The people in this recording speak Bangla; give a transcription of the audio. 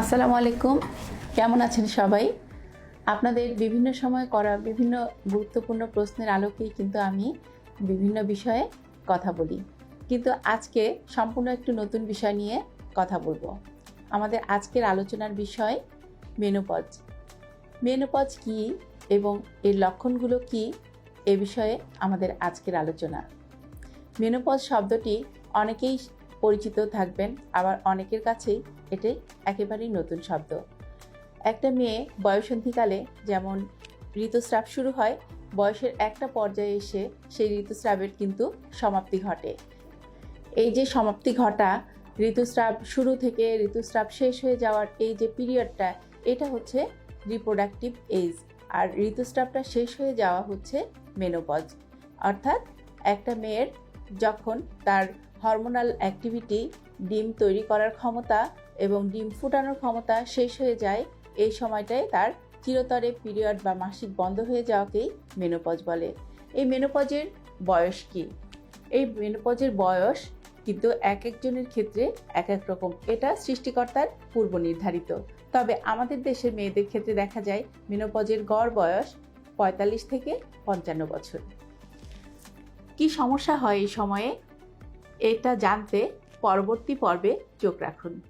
আসসালামু আলাইকুম। কেমন আছেন সবাই? আপনাদের বিভিন্ন সময় করা বিভিন্ন গুরুত্বপূর্ণ প্রশ্নের আলোকেই কিন্তু আমি বিভিন্ন বিষয়ে কথা বলি। কিন্তু আজকে সম্পূর্ণ একটু নতুন বিষয় নিয়ে কথা বলব। আমাদের আজকের আলোচনার বিষয় মেনোপজ মেনোপজ কি এবং এর লক্ষণগুলো কি এ বিষয়ে আমাদের আজকের আলোচনা। মেনোপজ শব্দটি অনেকেই পরিচিত থাকবেন। আবার অনেকের কাছেই এটাই একেবারেই নতুন শব্দ। একটা মেয়ে বয়সন্ধিকালে যেমন ঋতুস্রাব শুরু হয়, বয়সের একটা পর্যায়ে এসে সেই ঋতুস্রাবের কিন্তু সমাপ্তি ঘটে। এই যে সমাপ্তি ঘটা, ঋতুস্রাব শুরু থেকে ঋতুস্রাব শেষ হয়ে যাওয়ার এই যে পিরিয়ডটা, এটা হচ্ছে রিপ্রোডাক্টিভ এজ। আর ঋতুস্রাবটা শেষ হয়ে যাওয়া হচ্ছে মেনোপজ। অর্থাৎ একটা মেয়ের যখন তার হরমোনাল অ্যাক্টিভিটি, ডিম তৈরি করার ক্ষমতা এবং ডিম ফুটানোর ক্ষমতা শেষ হয়ে যায়, এই সময়টায় তার চিরতরে পিরিয়ড বা মাসিক বন্ধ হয়ে যাওয়াকেই মেনোপজ বলে। এই মেনোপজের বয়স কি? এই মেনোপজের বয়স কিন্তু এক একজনের ক্ষেত্রে এক এক রকম। এটা সৃষ্টিকর্তার পূর্ব নির্ধারিত। তবে আমাদের দেশের মেয়েদের ক্ষেত্রে দেখা যায় মেনোপজের গড় বয়স পঁয়তাল্লিশ থেকে পঞ্চান্ন বছর। কি সমস্যা হয় এই সময়ে? এটা জানতে পরবর্তী পর্বে চোখ রাখুন।